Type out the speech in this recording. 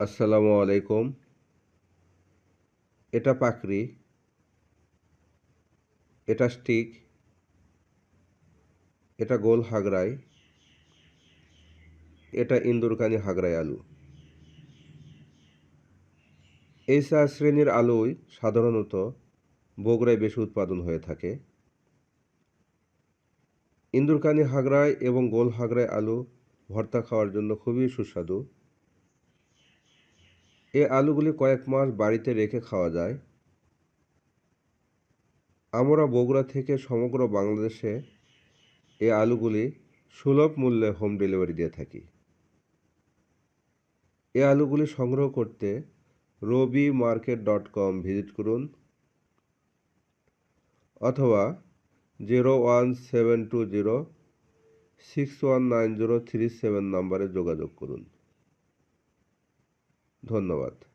আসসালামু আলাইকুম। এটা পাকড়ি, এটা স্টিক, এটা গোল হাগরাই এটা ইন্দুরকানি হাগরাই আলু। এই চার শ্রেণির আলুই সাধারণত বগুড়ায় বেশি উৎপাদন হয়ে থাকে। ইন্দুরকানি হাগরাই এবং গোল হাগরাই আলু ভর্তা খাওয়ার জন্য খুবই সুস্বাদু। এই আলুগুলি কয়েক মাস বাড়িতে রেখে খাওয়া যায়। আমরা বগুড়া থেকে সমগ্র বাংলাদেশে এ আলুগুলি সুলভ মূল্যে হোম ডেলিভারি দিয়ে থাকি। এ আলুগুলি সংগ্রহ করতে Robi market dot com visit করুন অথবা zero one seven two zero six one nine zero three seven নাম্বারে যোগাযোগ করুন। ধন্যবাদ।